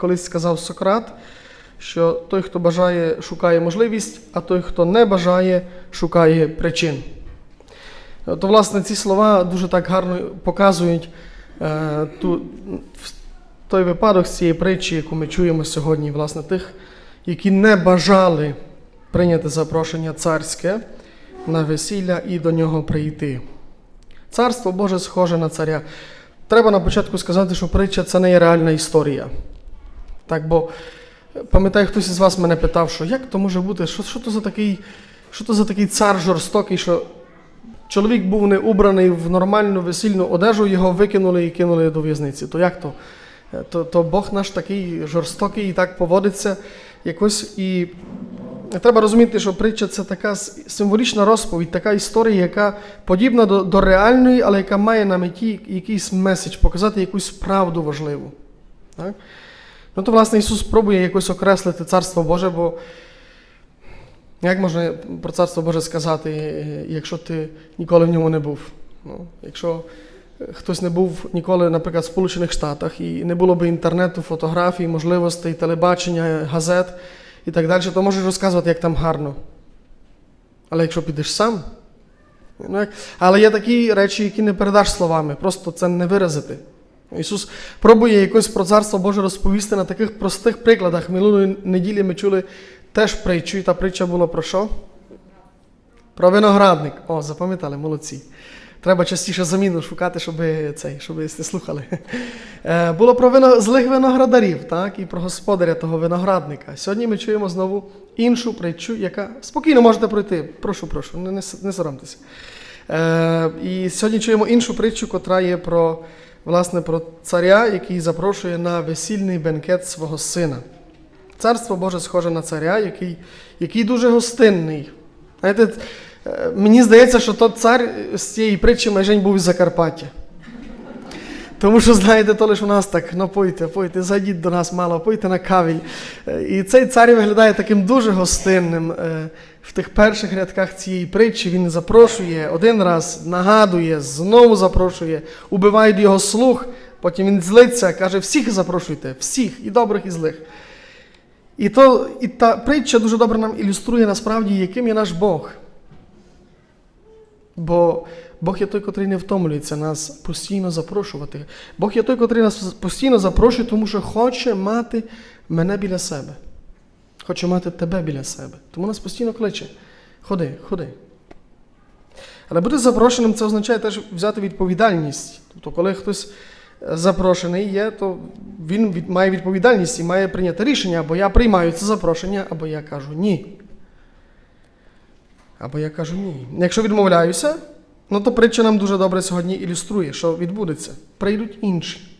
Колись сказав Сократ, що той, хто бажає, шукає можливість, а той, хто не бажає, шукає причин. То, власне, ці слова дуже так гарно показують е, ту, той випадок з цієї притчі, яку ми чуємо сьогодні, власне, тих, які не бажали прийняти запрошення царське на весілля і до нього прийти. Царство Боже схоже на царя. Треба на початку сказати, що притча це не є реальна історія. Так, бо пам'ятаю, хтось із вас мене питав, що як то може бути, що, що, то за такий, що то за такий цар жорстокий, що чоловік був не убраний в нормальну весільну одежу, його викинули і кинули до в'язниці. То як то? Е, То, то Бог наш такий жорстокий і так поводиться якось. І треба розуміти, що притча це така символічна розповідь, така історія, яка подібна до, до реальної, але яка має на меті якийсь меседж, показати якусь правду важливу. Так? Ну то, власне, Ісус пробує якось окреслити Царство Боже, бо як можна про Царство Боже сказати, якщо ти ніколи в ньому не був? Ну, якщо хтось не був ніколи, наприклад, в Сполучених Штатах, і не було б інтернету, фотографій, можливостей, телебачення, газет і так далі, то можеш розказувати, як там гарно. Але якщо підеш сам, ну, як... але є такі речі, які не передаш словами, просто це не виразити. Ісус пробує якось про Царство Боже розповісти на таких простих прикладах. Минулої неділі ми чули теж притчу, і та притча була про що? Про виноградник. О, запам'ятали, молодці. Треба частіше заміну шукати, щоб цей, щоб ви слухали. Е, Було про вино, злих виноградарів, так, і про господаря того виноградника. Сьогодні ми чуємо знову іншу притчу, яка спокійно можете пройти. Прошу, прошу, не, не, соромтеся. Е, і сьогодні чуємо іншу притчу, котра є про, власне, про царя, який запрошує на весільний бенкет свого сина. Царство Боже схоже на царя, який, який дуже гостинний. Знаєте, е, мені здається, що тот цар з цієї притчі майже був із Закарпаття. Тому що, знаєте, то лише у нас так, ну пойте, пойте, зайдіть до нас мало, пойте на каві. Е, І цей цар виглядає таким дуже гостинним. Е, В тих перших рядках цієї притчі він запрошує один раз, нагадує, знову запрошує, убивають його слух, потім він злиться, каже, всіх запрошуйте, всіх, і добрих, і злих. І, то, і та притча дуже добре нам ілюструє насправді, яким є наш Бог. Бо Бог є той, котрий не втомлюється нас постійно запрошувати. Бог є той, котрий нас постійно запрошує, тому що хоче мати мене біля себе. Хоче мати тебе біля себе. Тому нас постійно кличе. Ходи, ходи. Але бути запрошеним це означає теж взяти відповідальність. Тобто, коли хтось е, запрошений є, то він має відповідальність і має прийняти рішення, або я приймаю це запрошення, або я кажу ні. Або я кажу ні. Якщо відмовляюся, ну то притча нам дуже добре сьогодні ілюструє, що відбудеться. Прийдуть інші.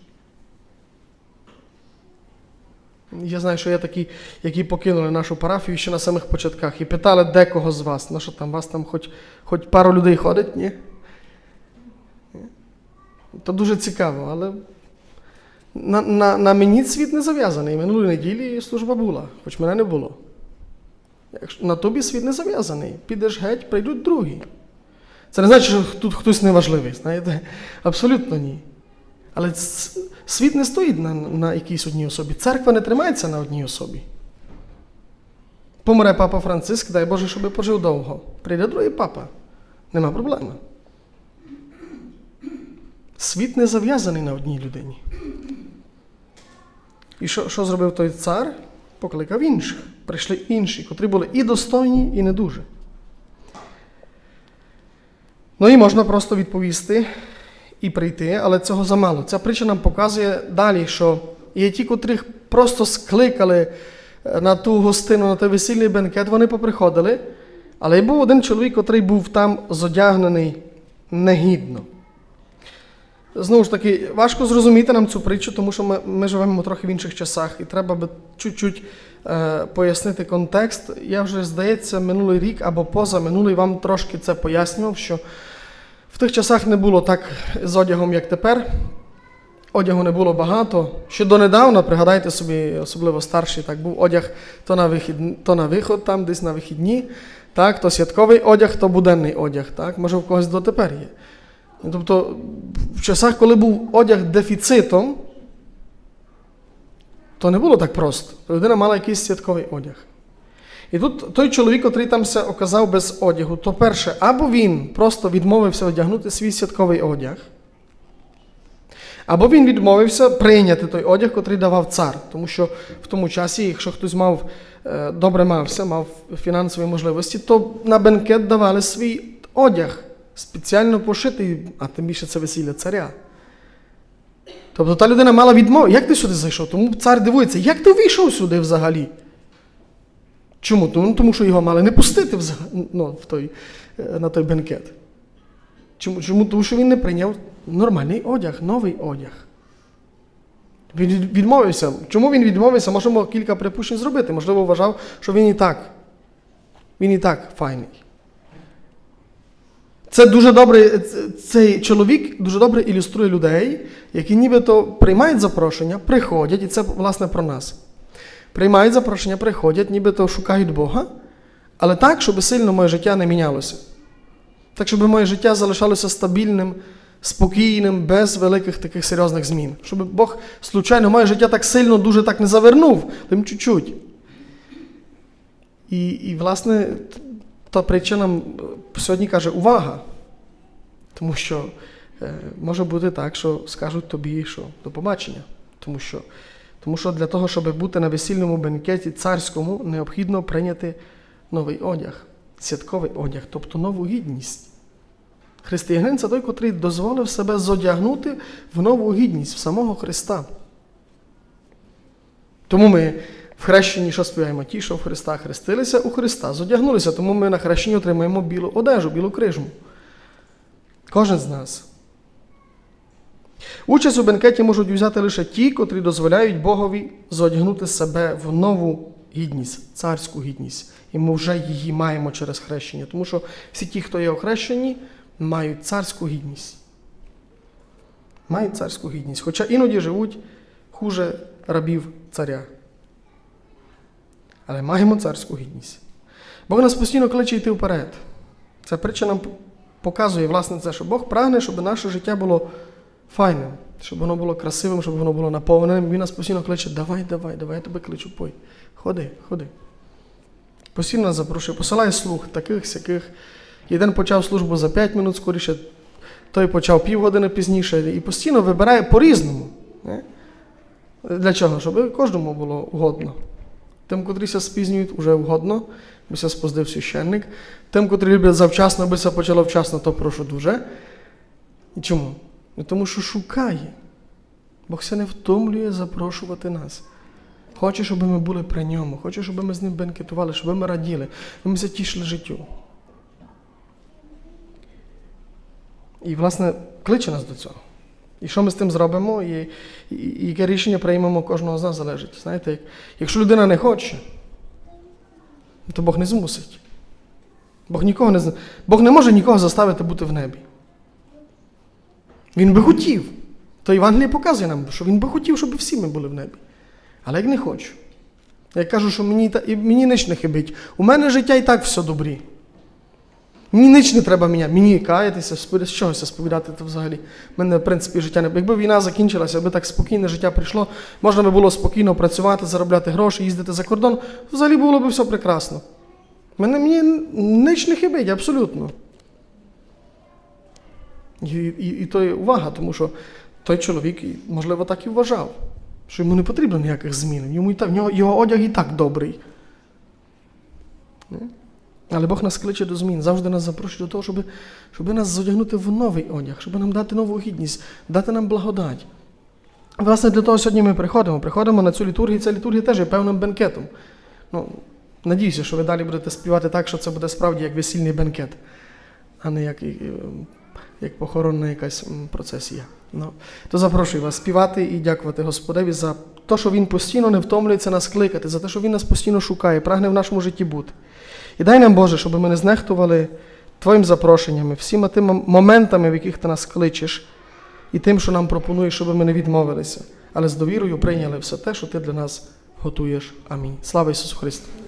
Я знаю, що є такі, які покинули нашу парафію ще на самих початках і питали декого з вас, ну що там, вас там хоч, хоч пару людей ходить, ні? То дуже цікаво, але на, на, на мені світ не зав'язаний. Минулої неділі служба була, хоч мене не було. Якщо на тобі світ не зав'язаний, підеш геть, прийдуть другі. Це не значить, що тут хтось неважливий, знаєте? Абсолютно ні. Але світ не стоїть на, на якійсь одній особі. Церква не тримається на одній особі. Помре папа Франциск, дай Боже, щоб пожив довго. Прийде другий папа. Нема проблеми. Світ не зав'язаний на одній людині. І що, що зробив той цар? Покликав інших. Прийшли інші, котрі були і достойні, і не дуже. Ну і можна просто відповісти і прийти, але цього замало. Ця притча нам показує далі, що є ті, котрих просто скликали е, на ту гостину, на той весільний бенкет, вони поприходили. Але й був один чоловік, котрий був там зодягнений негідно. Знову ж таки, важко зрозуміти нам цю притчу, тому що ми, ми живемо трохи в інших часах, і треба би чуть-чуть пояснити контекст. Я вже, здається, минулий рік або поза минулий вам трошки це пояснював, що в тих часах не було так з одягом, як тепер. Одягу не було багато. Ще донедавна, пригадайте собі, особливо старший, так був одяг то на вихід, то на виход, там десь на вихідні, так, то святковий одяг, то буденний одяг. Так, може в когось дотепер є. Тобто, в часах, коли був одяг дефіцитом, то не було так просто. Людина мала якийсь святковий одяг. І тут той чоловік, який там се оказав без одягу, то перше, або він просто відмовився одягнути свій святковий одяг, або він відмовився прийняти той одяг, котрий давав цар. Тому що в тому часі, якщо хтось мав добре мався, мав фінансові можливості, то на бенкет давали свій одяг, спеціально пошитий, а тим більше це весілля царя. Тобто та людина мала відмову. Як ти сюди зайшов? Тому цар дивується, як ти вийшов сюди взагалі? Чому? Тому, тому що його мали не пустити взаг- ну, в той, е, на той бенкет. Чому? Чому? Тому що він не прийняв нормальний одяг, новий одяг. Він відмовився. Чому він відмовився? Можемо кілька припущень зробити. Можливо, вважав, що він і так. Він і так файний. Це дуже добре, цей чоловік дуже добре ілюструє людей, які нібито приймають запрошення, приходять, і це власне про нас. Приймають запрошення, приходять, нібито шукають Бога, але так, щоб сильно моє життя не мінялося. Так, щоб моє життя залишалося стабільним, спокійним, без великих таких серйозних змін. Щоб Бог, случайно, моє життя так сильно, дуже так не завернув, тим чуть-чуть. І, і власне, та е, сьогодні каже увага. Тому що е, може бути так, що скажуть тобі, що до побачення. Тому що, тому що для того, щоб бути на весільному бенкеті царському, необхідно прийняти новий одяг, святковий одяг, тобто нову гідність. Християнин це той, котрий дозволив себе зодягнути в нову гідність в самого Христа. Тому ми в хрещенні що співаємо? Ті, що в Христа хрестилися, у Христа зодягнулися. Тому ми на хрещенні отримаємо білу одежу, білу крижму. Кожен з нас. Участь у бенкеті можуть взяти лише ті, котрі дозволяють Богові зодягнути себе в нову гідність, царську гідність. І ми вже її маємо через хрещення. Тому що всі ті, хто є охрещені, мають царську гідність. Мають царську гідність. Хоча іноді живуть хуже рабів царя. Але маємо царську гідність. Бог нас постійно кличе йти вперед. Ця притча нам показує, власне, це, що Бог прагне, щоб наше життя було файним, щоб воно було красивим, щоб воно було наповненим. Він нас постійно кличе, давай, давай, давай, я тебе кличу, пой. Ходи, ходи. Постійно нас запрошує, посилає слух таких сяких. Один почав службу за 5 минут скоріше, той почав півгодини пізніше і постійно вибирає по-різному. Для чого? Щоб кожному було угодно. Тим, котрі спізнюють, уже угодно, би ся споздив священник. Тим, котрі люблять завчасно, би ся почало вчасно, то прошу дуже. І чому? Ну, Тому що шукає. Бог се не втомлює запрошувати нас. Хоче, щоб ми були при ньому, хоче, щоб ми з ним бенкетували, щоб ми раділи, щоб ми затішили життю. І, власне, кличе нас до цього. І що ми з тим зробимо, і, і, і яке рішення приймемо кожного з нас залежить. Знаєте, як, якщо людина не хоче, то Бог не змусить. Бог, нікого не, Бог не може нікого заставити бути в небі. Він би хотів. То Євангеліє показує нам, що він би хотів, щоб всі ми були в небі. Але як не хочу. Я кажу, що мені, мені нич не хибить. У мене життя і так все добрі. Мені ніч не треба міняти. Мені каятися, з чогось сповідати то взагалі. У мене, в принципі, життя не. Якби війна закінчилася, якби так спокійне життя прийшло, можна би було спокійно працювати, заробляти гроші, їздити за кордон, взагалі було б все прекрасно. Мене мені ніч не хибить, абсолютно. І, і, і то є увага, тому що той чоловік, можливо, так і вважав, що йому не потрібно ніяких змін. Йому і так, в нього, його одяг і так добрий. Не? Але Бог нас кличе до змін, завжди нас запрошує до того, щоб, щоб нас зодягнути в новий одяг, щоб нам дати нову гідність, дати нам благодать. Власне, для того сьогодні ми приходимо. Приходимо на цю літургію, ця літургія теж є певним бенкетом. Ну, надіюся, що ви далі будете співати так, що це буде справді як весільний бенкет, а не як, ем, як похоронна якась процесія. Ну, то запрошую вас співати і дякувати Господеві за те, що Він постійно не втомлюється нас кликати, за те, що Він нас постійно шукає, прагне в нашому житті бути. І дай нам, Боже, щоб ми не знехтували Твоїм запрошеннями, всіма тими моментами, в яких ти нас кличеш, і тим, що нам пропонуєш, щоб ми не відмовилися, але з довірою прийняли все те, що ти для нас готуєш. Амінь. Слава Ісусу Христу!